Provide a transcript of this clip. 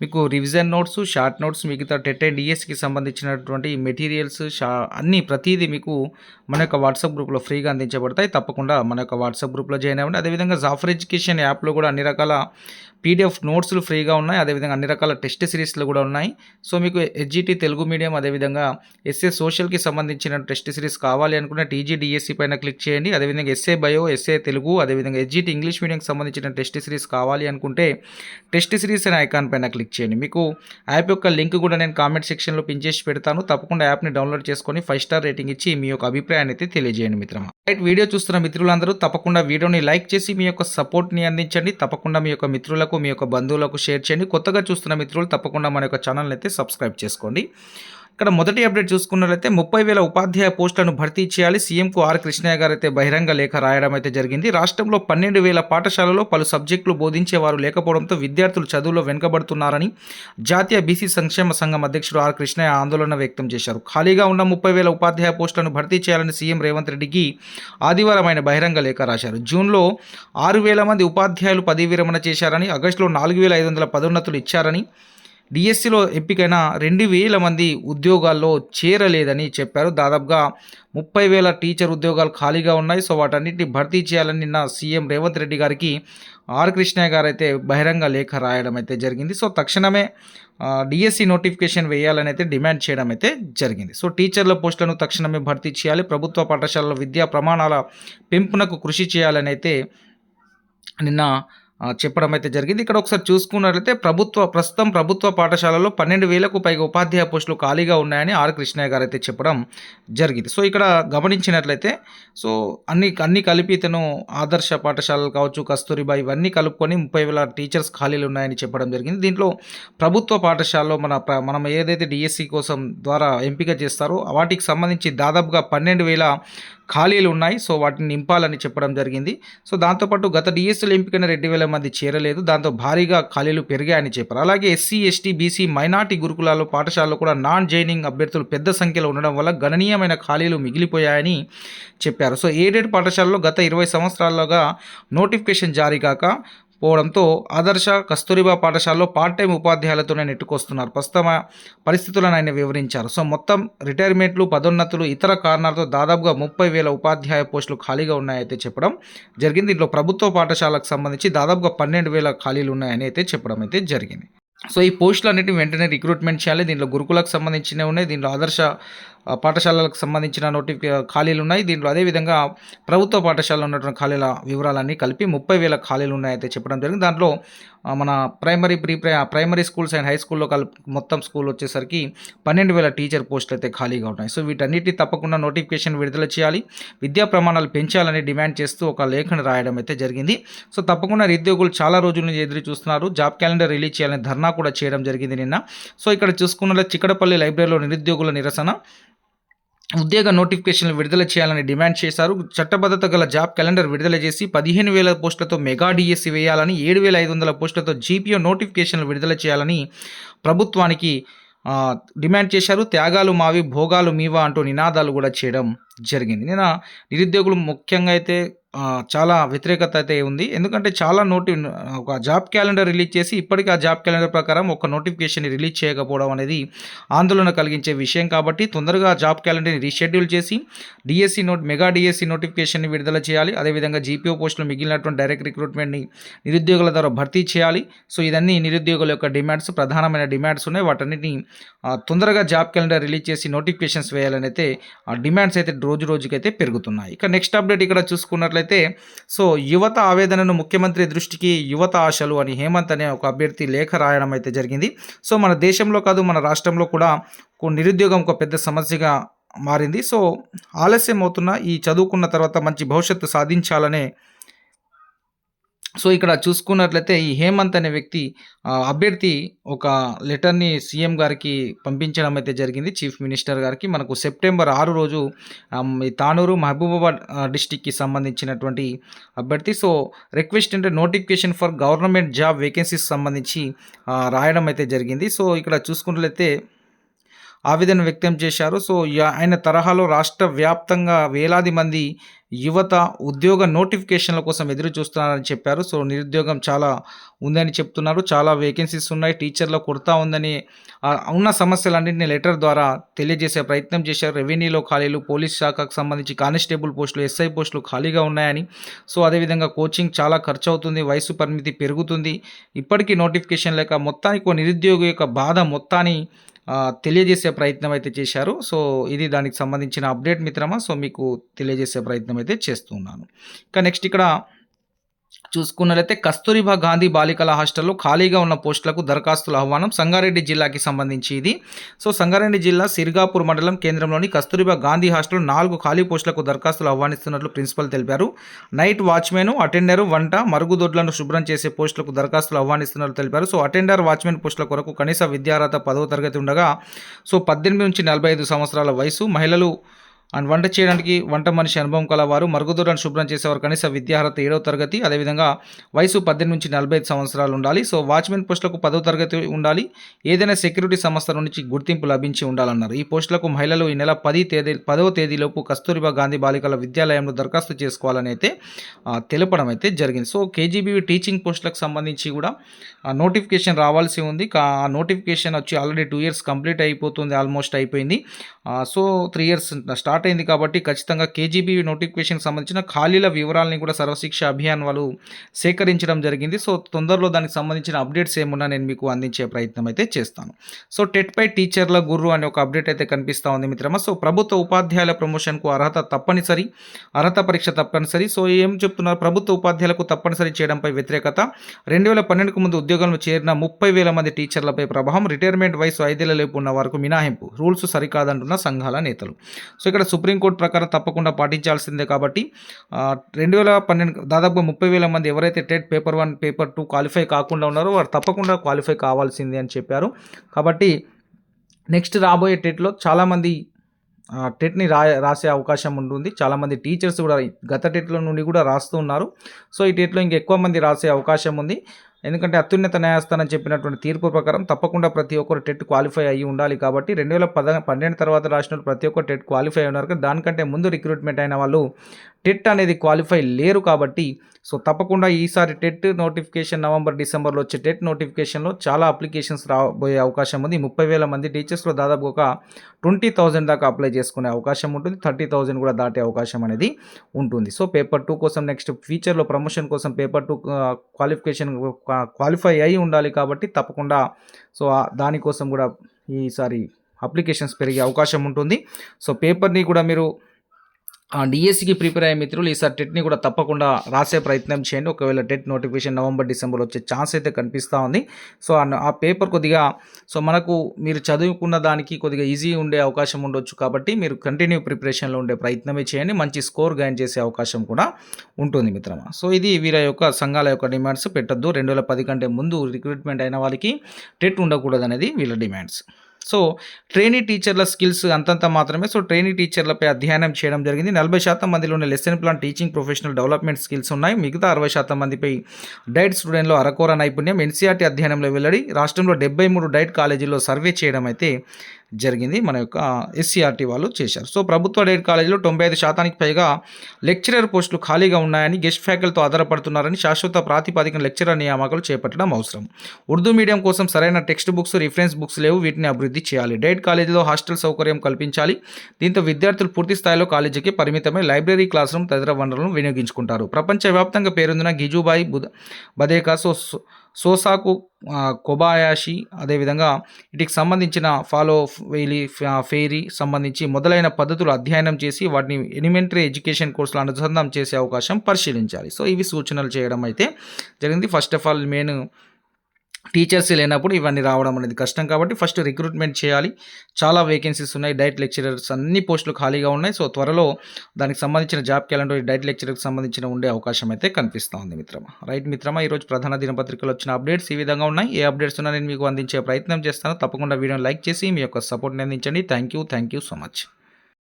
మీకు revision notes short notes మిగతా TET and డిఎస్కి సంబంధించినటువంటి మెటీరియల్స్ షా అన్నీ ప్రతిదీ మీకు మన యొక్క వాట్సాప్ గ్రూప్లో ఫ్రీగా అందించబడతాయి. తప్పకుండా మన యొక్క వాట్సాప్ గ్రూప్లో జాయిన్ అవ్వండి. అదేవిధంగా జాఫర్ ఎడ్యుకేషన్ యాప్లో కూడా అన్ని రకాల పీడిఎఫ్ నోట్స్లు ఫ్రీగా ఉన్నాయి. అదేవిధంగా అన్ని రకాల టెస్ట్ సిరీస్లు కూడా ఉన్నాయి. సో మీకు ఎస్జిటి తెలుగు మీడియం అదేవిధంగా ఎస్ఏ సోషల్కి సంబంధించిన టెస్ట్ సిరీస్ కావాలి అనుకుంటే టీజీ డిఎస్సి పైన క్లిక్ చేయండి. అదేవిధంగా ఎస్ఏ బయో ఎస్ఏ తెలుగు అదేవిధంగా హెచ్జిటి ఇంగ్లీష్ మీడియంకి సంబంధించిన టెస్ట్ సిరీస్ కావాలి అనుకుంటే టెస్ట్ సిరీస్ అనే ఐకాన్ పైన క్లిక్ చేయండి. మీకు యాప్ యొక్క లింక్ కూడా నేను కామెంట్ సెక్షన్లో పిన్ చేసి పెడతాను. తప్పకుండా యాప్ని డౌన్లోడ్ చేసుకొని ఫైవ్ స్టార్ రేటింగ్ ఇచ్చి మీ యొక్క అభిప్రాయాన్ని అయితే తెలియజేయండి మిత్రమా. రైట్ వీడియో చూస్తున్న మిత్రులందరూ తప్పకుండా వీడియోని లైక్ చేసి మీ యొక్క సపోర్ట్ని అందించండి. తప్పకుండా మీ యొక్క మిత్రులకు మీ యొక్క బంధువులకు షేర్ చేయండి. కొత్తగా చూస్తున్న మిత్రులు తప్పకుండా మన యొక్క ఛానల్ని అయితే సబ్స్క్రైబ్ చేసుకోండి. ఇక్కడ మొదటి అప్డేట్ చూసుకున్నట్లయితే ముప్పై వేల ఉపాధ్యాయ పోస్టులను భర్తీ చేయాలి సీఎంకు ఆర్ కృష్ణయ్య గారు అయితే బహిరంగ లేఖ రాయడం అయితే జరిగింది. రాష్ట్రంలో పన్నెండు వేల పాఠశాలలో పలు సబ్జెక్టులు బోధించేవారు లేకపోవడంతో విద్యార్థులు చదువులో వెనుకబడుతున్నారని జాతీయ బీసీ సంక్షేమ సంఘం అధ్యక్షుడు ఆర్ కృష్ణయ్య ఆందోళన వ్యక్తం చేశారు. ఖాళీగా ఉన్న ముప్పై వేల ఉపాధ్యాయ పోస్టులను భర్తీ చేయాలని సీఎం రేవంత్ రెడ్డికి ఆదివారం ఆయన బహిరంగ లేఖ రాశారు. జూన్లో ఆరు వేల మంది ఉపాధ్యాయులు పదవి విరమణ చేశారని ఆగస్టులో నాలుగు వేల ఐదు వందల పదోన్నతులు ఇచ్చారని డిఎస్సిలో ఎంపికైన రెండు వేల మంది ఉద్యోగాల్లో చేరలేదని చెప్పారు. దాదాపుగా ముప్పై వేల టీచర్ ఉద్యోగాలు ఖాళీగా ఉన్నాయి. సో వాటన్నిటిని భర్తీ చేయాలని నిన్న సీఎం రేవంత్ రెడ్డి గారికి ఆర్ కృష్ణయ్య గారు అయితే బహిరంగ లేఖ రాయడం అయితే జరిగింది. సో తక్షణమే డిఎస్సి నోటిఫికేషన్ వేయాలని అయితే డిమాండ్ చేయడం అయితే జరిగింది. సో టీచర్ల పోస్టులను తక్షణమే భర్తీ చేయాలి. ప్రభుత్వ పాఠశాలలో విద్యా ప్రమాణాల పెంపునకు కృషి చేయాలని అయితే నిన్న చెప్పడం అయితే జరిగింది. ఇక్కడ ఒకసారి చూసుకున్నట్లయితే ప్రభుత్వ ప్రస్తుతం ప్రభుత్వ పాఠశాలలో పన్నెండు వేలకు పైగా ఉపాధ్యాయ పోస్టులు ఖాళీగా ఉన్నాయని ఆర్ కృష్ణయ్య గారు అయితే చెప్పడం జరిగింది. సో ఇక్కడ గమనించినట్లయితే సో అన్ని అన్ని కలిపి ఇతను ఆదర్శ పాఠశాలలు కావచ్చు కస్తూరిబా ఇవన్నీ కలుపుకొని ముప్పై వేల టీచర్స్ ఖాళీలు ఉన్నాయని చెప్పడం జరిగింది. దీంట్లో ప్రభుత్వ పాఠశాలలో మన ప్ర- మనం ఏదైతే డిఎస్సి కోసం ద్వారా ఎంపిక చేస్తారో వాటికి సంబంధించి దాదాపుగా పన్నెండు వేల ఖాళీలు ఉన్నాయి. సో వాటిని నింపాలని చెప్పడం జరిగింది. సో దాంతోపాటు గత డిఎస్సీలు ఎంపికైన రెండు వేల మంది చేరలేదు. దాంతో భారీగా ఖాళీలు పెరిగాయని చెప్పారు. అలాగే ఎస్సీ ఎస్టీ బీసీ మైనార్టీ గురుకులాల్లో పాఠశాలలో కూడా నాన్ జైనింగ్ అభ్యర్థులు పెద్ద సంఖ్యలో ఉండడం వల్ల గణనీయమైన ఖాళీలు మిగిలిపోయాయని చెప్పారు. సో ఏడేడు పాఠశాలలో గత ఇరవై సంవత్సరాలుగా నోటిఫికేషన్ జారీ కాక పోవడంతో ఆదర్శ కస్తూరిబా పాఠశాలలో పార్ట్ టైం ఉపాధ్యాయులతోనే నెట్టుకొస్తున్నారు. ప్రస్తుత పరిస్థితులను ఆయన వివరించారు. సో మొత్తం రిటైర్మెంట్లు పదోన్నతులు ఇతర కారణాలతో దాదాపుగా ముప్పై వేల ఉపాధ్యాయ పోస్టులు ఖాళీగా ఉన్నాయైతే చెప్పడం జరిగింది. దీంట్లో ప్రభుత్వ పాఠశాలకు సంబంధించి దాదాపుగా పన్నెండు వేల ఖాళీలు ఉన్నాయని అయితే చెప్పడం అయితే జరిగింది. సో ఈ పోస్టులు అన్నిటి వెంటనే రిక్రూట్మెంట్ చేయాలి. దీంట్లో గురుకులకు సంబంధించినవి ఉన్నాయి. దీంట్లో ఆదర్శ పాఠశాలలకు సంబంధించిన నోటిఫి ఖాళీలు ఉన్నాయి. దీంట్లో అదేవిధంగా ప్రభుత్వ పాఠశాలలో ఉన్నటువంటి ఖాళీల వివరాలన్నీ కలిపి ముప్పై వేల ఖాళీలు ఉన్నాయైతే చెప్పడం జరిగింది. దాంట్లో మన primary pre primary schools and high స్కూల్లో కలిపి మొత్తం స్కూల్ వచ్చేసరికి పన్నెండు వేల టీచర్ పోస్టులు అయితే ఖాళీగా ఉన్నాయి సో వీటన్నిటి తప్పకుండా నోటిఫికేషన్ విడుదల చేయాలి. విద్యా ప్రమాణాలు పెంచాలని డిమాండ్ చేస్తూ ఒక లేఖను రాయడం అయితే జరిగింది. సో తప్పకుండా నిరుద్యోగులు చాలా రోజుల నుంచి ఎదురు చూస్తున్నారు. జాబ్ క్యాలెండర్ రిలీజ్ చేయాలని ధర్నా కూడా చేయడం జరిగింది నిన్న. సో ఇక్కడ చూసుకున్న చిక్కడపల్లి లైబ్రరీలో నిరుద్యోగుల నిరసన. ఉద్యోగ నోటిఫికేషన్లు విడుదల చేయాలని డిమాండ్ చేశారు. చట్టబద్ధత గల జాబ్ క్యాలెండర్ విడుదల చేసి పదిహేను వేల పోస్టులతో మెగా డిఎస్సి వేయాలని ఏడు వేల ఐదు వందల పోస్టులతో జీపీఓ నోటిఫికేషన్లు విడుదల చేయాలని ప్రభుత్వానికి డిమాండ్ చేశారు. త్యాగాలు మావి భోగాలు మీవా అంటూ నినాదాలు కూడా చేయడం జరిగింది. నేను నిరుద్యోగులు ముఖ్యంగా అయితే చాలా వ్యతిరేకత అయితే ఉంది. ఎందుకంటే చాలా నోటి ఒక జాబ్ క్యాలెండర్ రిలీజ్ చేసి ఇప్పటికీ ఆ జాబ్ క్యాలెండర్ ప్రకారం ఒక నోటిఫికేషన్ రిలీజ్ చేయకపోవడం అనేది ఆందోళన కలిగించే విషయం కాబట్టి తొందరగా జాబ్ క్యాలెండర్ని రీషెడ్యూల్ చేసి డిఎస్సి నోట్ మెగా డిఎస్సి నోటిఫికేషన్ని విడుదల చేయాలి. అదేవిధంగా జీపీఓ పోస్టులు మిగిలినటువంటి డైరెక్ట్ రిక్రూట్మెంట్ని నిరుద్యోగుల ద్వారా భర్తీ చేయాలి. సో ఇదన్నీ నిరుద్యోగుల యొక్క డిమాండ్స్ ప్రధానమైన డిమాండ్స్ ఉన్నాయి. వాటన్నిటిని తొందరగా జాబ్ క్యాలెండర్ రిలీజ్ చేసి నోటిఫికేషన్స్ వేయాలని అయితే ఆ డిమాండ్స్ అయితే రోజు రోజుకైతే పెరుగుతున్నాయి. ఇక నెక్స్ట్ అప్డేట్ ఇక్కడ చూసుకున్నట్లయితే సో యువత ఆవేదనను ముఖ్యమంత్రి దృష్టికి యువత ఆశలు అని హేమంత్ అనే ఒక అభ్యర్థి లేఖ రాయడం అయితే జరిగింది. సో మన దేశంలో కాదు మన రాష్ట్రంలో కూడా నిరుద్యోగం ఒక పెద్ద సమస్యగా మారింది. సో ఆలస్యం అవుతున్న ఈ చదువుకున్న తర్వాత మంచి భవిష్యత్తు సాధించాలనే సో ఇక్కడ చూసుకున్నట్లయితే ఈ హేమంత్ అనే వ్యక్తి ఆ, అభ్యర్థి ఒక లెటర్ని సీఎం గారికి పంపించడం అయితే జరిగింది. చీఫ్ మినిస్టర్ గారికి మనకు సెప్టెంబర్ ఆరు రోజు ఈ తానూరు మహబూబాబాద్ డిస్టిక్కి సంబంధించినటువంటి అభ్యర్థి. సో రిక్వెస్ట్ అంటే notification for government job vacancies సంబంధించి రాయడం అయితే జరిగింది. సో ఇక్కడ చూసుకున్నట్లయితే ఆవేదన వ్యక్తం చేశారు. సో ఆయన తరహాలో రాష్ట్ర వ్యాప్తంగా వేలాది మంది యువత ఉద్యోగ నోటిఫికేషన్ల కోసం ఎదురు చూస్తున్నారని చెప్పారు. సో నిరుద్యోగం చాలా ఉందని చెప్తున్నారు. చాలా వేకెన్సీస్ ఉన్నాయి. టీచర్ల కొరత ఉందని ఉన్న సమస్యలన్నింటినీ లెటర్ ద్వారా తెలియజేసే ప్రయత్నం చేశారు. రెవెన్యూలో ఖాళీలు పోలీస్ శాఖకు సంబంధించి కానిస్టేబుల్ పోస్టులు ఎస్ఐ పోస్టులు ఖాళీగా ఉన్నాయని. సో అదేవిధంగా కోచింగ్ చాలా ఖర్చు అవుతుంది వయసు పరిమితి పెరుగుతుంది. ఇప్పటికీ నోటిఫికేషన్ లేక మొత్తానికి నిరుద్యోగి యొక్క బాధ మొత్తాన్ని తెలియజేసే ప్రయత్నం అయితే చేశారు. సో ఇది దానికి సంబంధించిన అప్డేట్ మిత్రమా? సో మీకు తెలియజేసే ప్రయత్నం అయితే చేస్తున్నాను. ఇంకా నెక్స్ట్ ఇక్కడ చూసుకున్నట్లయితే కస్తూరిబా గాంధీ బాలికల హాస్టల్లో ఖాళీగా ఉన్న పోస్టులకు దరఖాస్తుల ఆహ్వానం సంగారెడ్డి జిల్లాకి సంబంధించి ఇది. సో సంగారెడ్డి జిల్లా సిరిగాపూర్ మండలం కేంద్రంలోని కస్తూరిబా గాంధీ హాస్టల్లో నాలుగు ఖాళీ పోస్టులకు దరఖాస్తులు ఆహ్వానిస్తున్నట్లు ప్రిన్సిపల్ తెలిపారు. నైట్ వాచ్మెన్ అటెండర్ వంట మరుగుదొడ్లను శుభ్రం చేసే పోస్టులకు దరఖాస్తులు ఆహ్వానిస్తున్నట్లు తెలిపారు. సో అటెండర్ వాచ్మెన్ పోస్టుల కొరకు కనీస విద్యార్హత పదవ తరగతి ఉండగా సో పద్దెనిమిది నుంచి నలభై ఐదు సంవత్సరాల వయసు మహిళలు అండ్ వంట చేయడానికి వంట మనిషి అనుభవం కలవారు. మరుగుదొడ్లను శుభ్రం చేసేవారు. కనీస విద్యార్హత ఏడవ తరగతి అదేవిధంగా వయసు పద్దెనిమిది నుంచి నలభై ఐదు సంవత్సరాలు ఉండాలి. సో వాచ్మెన్ పోస్టులకు పదవ తరగతి ఉండాలి. ఏదైనా సెక్యూరిటీ సంస్థ నుంచి గుర్తింపు లభించి ఉండాలన్నారు. ఈ పోస్టులకు మహిళలు ఈ నెల పది తేదీ పదవ తేదీలోపు కస్తూరిబా గాంధీ బాలికల విద్యాలయంలో దరఖాస్తు చేసుకోవాలని అయితే తెలపడం అయితే జరిగింది. సో కేజీబీవీ టీచింగ్ పోస్టులకు సంబంధించి కూడా నోటిఫికేషన్ రావాల్సి ఉంది. కా- ఆ నోటిఫికేషన్ వచ్చి ఆల్రెడీ టూ ఇయర్స్ కంప్లీట్ అయిపోతుంది ఆల్మోస్ట్ అయిపోయింది. సో త్రీ ఇయర్స్ స్టార్ట్ అయింది కాబట్టి ఖచ్చితంగా కేజీబీ నోటిఫికేషన్ సంబంధించిన ఖాళీల వివరాలని కూడా సర్వశిక్ష అభియాన్ వాళ్ళు సేకరించడం జరిగింది. సో తొందరలో దానికి సంబంధించిన అప్డేట్స్ ఏమున్నా నేను మీకు అందించే ప్రయత్నం అయితే చేస్తాను. సో టెట్ పై టీచర్ల గుర్రు అనే ఒక అప్డేట్ అయితే కనిపిస్తూ ఉంది మిత్రమా. సో ప్రభుత్వ ఉపాధ్యాయుల ప్రమోషన్కు అర్హత తప్పనిసరి అర్హత పరీక్ష తప్పనిసరి. సో ఏం చెప్తున్నారు? ప్రభుత్వ ఉపాధ్యాయులకు తప్పనిసరి చేయడంపై వ్యతిరేకత. రెండు వేల పన్నెండుకు ముందు ఉద్యోగంలో చేరిన ముప్పై వేల మంది టీచర్లపై ప్రభావం. రిటైర్మెంట్ వయసు ఐదేళ్ళ లేపు ఉన్న వారికి మినహాయింపు. రూల్స్ సరికాదంటున్న సంఘాల నేతలు. సో ఇక్కడ సుప్రీంకోర్టు ప్రకారం తప్పకుండా పాటించాల్సిందే కాబట్టి రెండు వేల పన్నెండు దాదాపు ముప్పై వేల మంది ఎవరైతే TET paper one paper two qualify కాకుండా ఉన్నారో వారు తప్పకుండా క్వాలిఫై కావాల్సిందే అని చెప్పారు. కాబట్టి నెక్స్ట్ రాబోయే టెట్లో చాలామంది టెట్ని రా రాసే అవకాశం ఉంటుంది. చాలామంది టీచర్స్ కూడా గత టెట్లో నుండి కూడా రాస్తూ ఉన్నారు. సో ఈ టెట్లో ఇంకా ఎక్కువ మంది రాసే అవకాశం ఉంది. ఎందుకంటే అత్యున్నత న్యాయస్థానం చెప్పినటువంటి తీర్పు ప్రకారం తప్పకుండా ప్రతి ఒక్కరు టెట్ క్వాలిఫై అయ్యి ఉండాలి కాబట్టి రెండు వేల పద పన్నెండు తర్వాత రాసిన ప్రతి ఒక్కరు టెట్ క్వాలిఫై అయి ఉన్నారు. దానికంటే ముందు రిక్రూట్మెంట్ అయిన వాళ్ళు టెట్ అనేది క్వాలిఫై లేరు కాబట్టి సో తప్పకుండా ఈసారి టెట్ నోటిఫికేషన్ నవంబర్ డిసెంబర్లో వచ్చే టెట్ నోటిఫికేషన్లో చాలా అప్లికేషన్స్ రాబోయే అవకాశం ఉంది. ముప్పై వేల మంది టీచర్స్లో దాదాపు ఒక ట్వంటీ థౌజండ్ దాకా అప్లై చేసుకునే అవకాశం ఉంటుంది. థర్టీ థౌజండ్ కూడా దాటే అవకాశం అనేది ఉంటుంది. సో పేపర్ టూ కోసం నెక్స్ట్ ఫ్యూచర్లో ప్రమోషన్ కోసం పేపర్ టూ క్వాలిఫికేషన్ క్వాలిఫై అయి ఉండాలి కాబట్టి తప్పకుండా సో దానికోసం కూడా ఈసారి అప్లికేషన్స్ పెరిగే అవకాశం ఉంటుంది. సో పేపర్ని కూడా మీరు డిఎస్సికి ప్రిపేర్ అయ్యే మిత్రులు ఈసారి టెట్ని కూడా తప్పకుండా రాసే ప్రయత్నం చేయండి. ఒకవేళ టెట్ నోటిఫికేషన్ నవంబర్ డిసెంబర్ వచ్చే ఛాన్స్ అయితే కనిపిస్తూ ఉంది. సో ఆ- ఆ పేపర్ కొద్దిగా సో మనకు మీరు చదువుకున్న దానికి కొద్దిగా ఈజీ ఉండే అవకాశం ఉండొచ్చు కాబట్టి మీరు కంటిన్యూ ప్రిపరేషన్లో ఉండే ప్రయత్నమే చేయండి. మంచి స్కోర్ గైన్ చేసే అవకాశం కూడా ఉంటుంది మిత్రమా. సో ఇది వీరి యొక్క సంఘాల యొక్క డిమాండ్స్ పెట్టద్దు. రెండు వేల పది కంటే ముందు రిక్రూట్మెంట్ అయిన వాళ్ళకి టెట్ ఉండకూడదు అనేది వీళ్ళ డిమాండ్స్. సో ట్రైనీ టీచర్ల స్కిల్స్ అంతంత మాత్రమే. సో ట్రైనీ టీచర్లపై అధ్యయనం చేయడం జరిగింది. నలభై శాతం మందిలోని lesson plan teaching professional development skills ఉన్నాయి. మిగతా అరవై శాతం మందిపై డైట్ స్టూడెంట్లో అరకోర నైపుణ్యం ఎన్సీఆర్టీ అధ్యయనంలో వెల్లడి రాష్ట్రంలో డెబ్బై మూడు డైట్ కాలేజీల్లో సర్వే చేయడం అయితే జరిగింది. మన యొక్క ఎస్సీఆర్టీ వాళ్ళు చేశారు. సో ప్రభుత్వ డేట్ కాలేజీలో తొంభై ఐదు శాతానికి పైగా లెక్చరర్ పోస్టులు ఖాళీగా ఉన్నాయని గెస్ట్ ఫ్యాకల్తో ఆధారపడుతున్నారని శాశ్వత ప్రాతిపదికన లెక్చరర్ నియామకాలు చేపట్టడం అవసరం. ఉర్దూ మీడియం కోసం సరైన టెక్స్ట్ బుక్స్ రిఫరెన్స్ బుక్స్ లేవు. వీటిని అభివృద్ధి చేయాలి. డైట్ కాలేజీలో హాస్టల్ సౌకర్యం కల్పించాలి. దీంతో విద్యార్థులు పూర్తి స్థాయిలో కాలేజీకి పరిమితమై లైబ్రరీ క్లాస్ రూమ్ తదితర వనరులను వినియోగించుకుంటారు. ప్రపంచవ్యాప్తంగా పేరొందిన గిజుబాయి బుధ బదేకా సో సోసాకు కొబాయాషి అదేవిధంగా వీటికి సంబంధించిన ఫాలో వెయిలీ ఫెయిరీ సంబంధించి మొదలైన పద్ధతులు అధ్యయనం చేసి వాటిని ఎలిమెంటరీ ఎడ్యుకేషన్ కోర్సులు అనుసంధానం చేసే అవకాశం పరిశీలించాలి. సో ఇవి సూచనలు చేయడం అయితే జరిగింది. First of all main teachers లేనప్పుడు ఇవన్నీ రావడం అనేది కష్టం కాబట్టి ఫస్ట్ రిక్రూట్మెంట్ చేయాలి. చాలా వేకెన్సీస్ ఉన్నాయి. డైట్ లెక్చరర్స్ అన్ని పోస్టులు ఖాళీగా ఉన్నాయి. సో త్వరలో దానికి సంబంధించిన జాబ్ క్యాలెండర్ డైట్ లెక్చరర్కి సంబంధించిన ఉండే అవకాశం అయితే కనిపిస్తోంది మిత్రమా. రైట్ మిత్రమా ఈరోజు ప్రధాన దినపత్రికలు వచ్చిన అప్డేట్స్ ఈ విధంగా ఉన్నాయి. ఏ అప్డేట్స్ ఉన్నా నేను మీకు అందించే ప్రయత్నం చేస్తాను. తప్పకుండా వీడియోని లైక్ చేసి మీ యొక్క సపోర్ట్ని అందించండి. Thank you. Thank you so much.